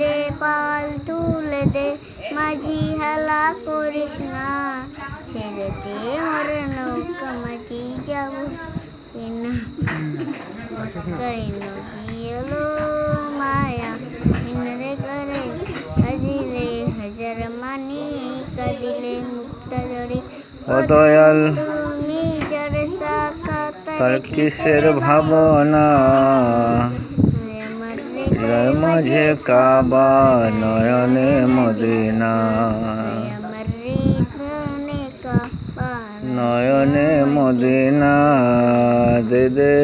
দে পাল তুলে দে মাঝি হেলা করিস না। ছেড়ে দে মোর নৌকা মাঝি যাব না। কই নদী এলো মায়া ইন্দ্রে করে আজিলে হাজার মানি কাদিলে মুক্ত জড়ি ও তুমি যার সাক্ষাৎ কিসের ভাবনা? হৃদয় মাঝে কাবা নয়নে মদিনা নয়নে মদিনা দে দে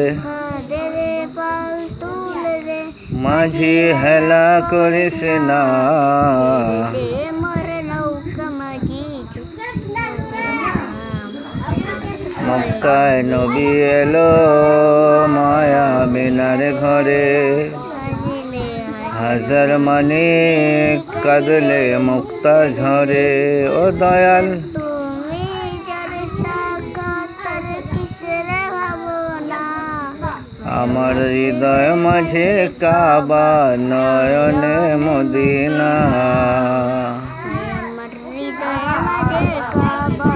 মাঝি হেলা করিস না মক্কায় নবী এলো মায়া মিনার ঘরে হাজার মানে কাঁদলে মুক্তা ঝরে ও দয়াল। আমার হৃদয় মাঝে কাবা নয়নে মদিনা। আমার হৃদয়ে মাঝে কাবা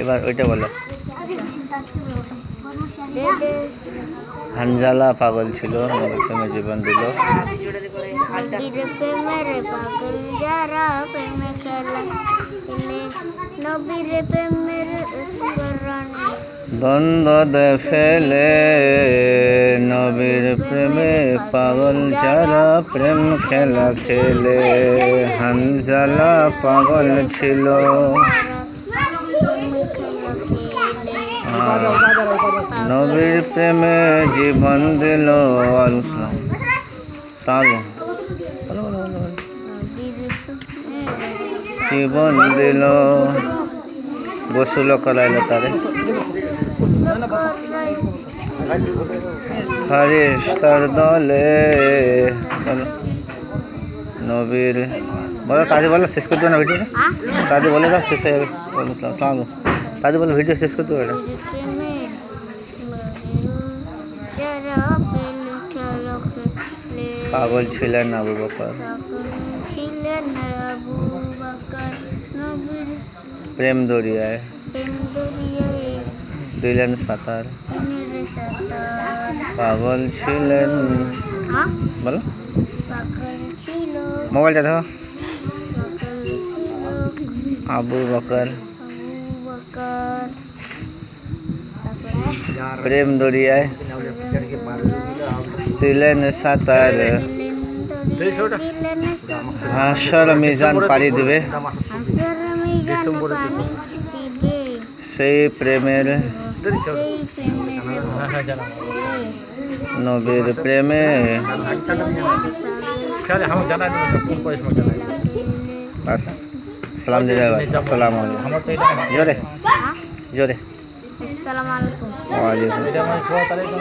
এবার ওইটা বলো। হানজালা পাগল ছিল জীবন দিল। প্রেমের পাগল যারা প্রেমে খেলা নবীর প্রেমের দ্বন্দ্ব দে ফেলে, নবীর প্রেমে পাগল যারা প্রেম খেলা খেলে। হানজালা পাগল ছিল। নবীর প্রেমে জীবন দিল সালু জীবন দিল। গোসল করাইল তারে। ফারিস্তার দলে বলো, নবীর বলো তাদের বলো শেষ করতে হবে না ভিডিওটা তাদের বলে দাও শেষ হয়ে যাবে ওয়ালাইকুম আসসালাম আসসালামু আলাইকুম। তাদের বলো ভিডিও শেষ করতে হবে এটা পাগল ছিলেন আবু বকর ছিলেন আবু বকর নবীর প্রেম দরিয়ায় প্রেম দরিয়ায় দিলেন সাঁতার দিনের সাঁতার পাগল ছিলেন হ্যাঁ বলো পাগল ছিল মোবাইলটা দেখো পাগল ছিল আবু বকর আবু বকর তারপরে প্রেম দরিয়ায় দিলেন সাঁতার দিলেন দরিয়ায় দিলেন সাঁতার হাসর মিজান পাড়ি দিবে সেই প্রেমের নবীর প্রেমে বাস সালাম দিলে আসসালামু জোরে জোরে। ওয়ালাইকুম